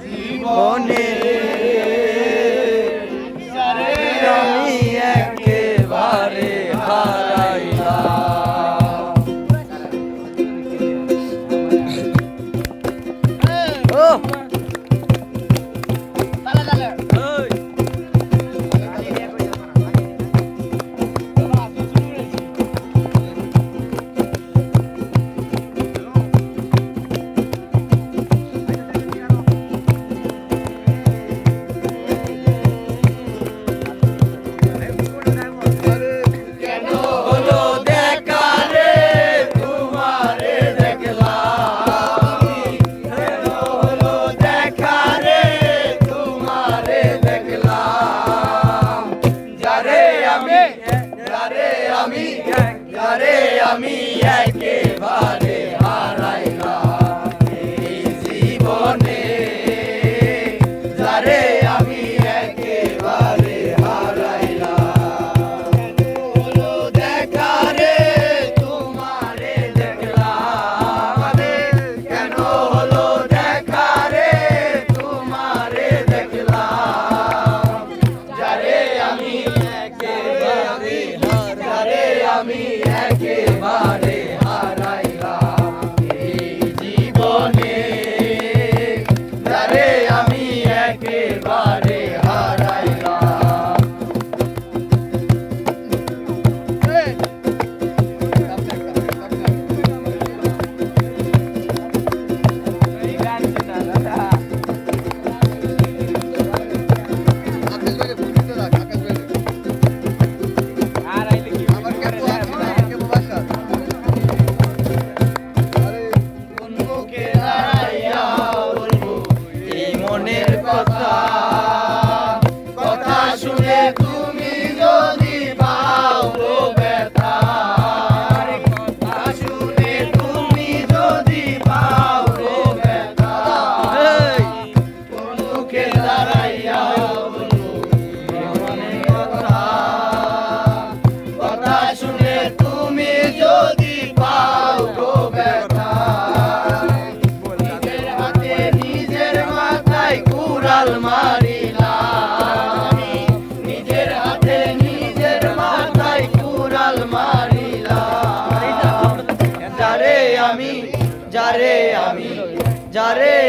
জীবনে আমি একেবারে হারাইলাম। के बारे।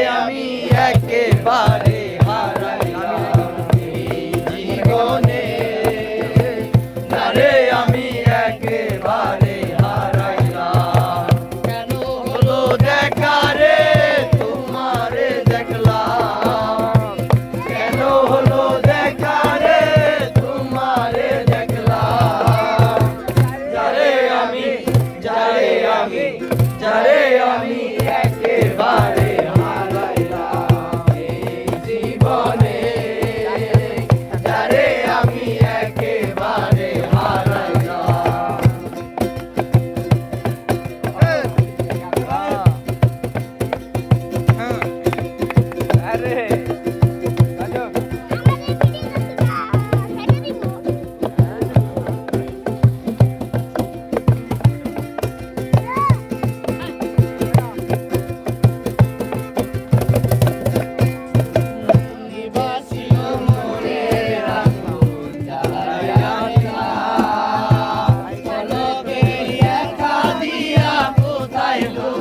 a mí.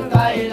I'm Thailand.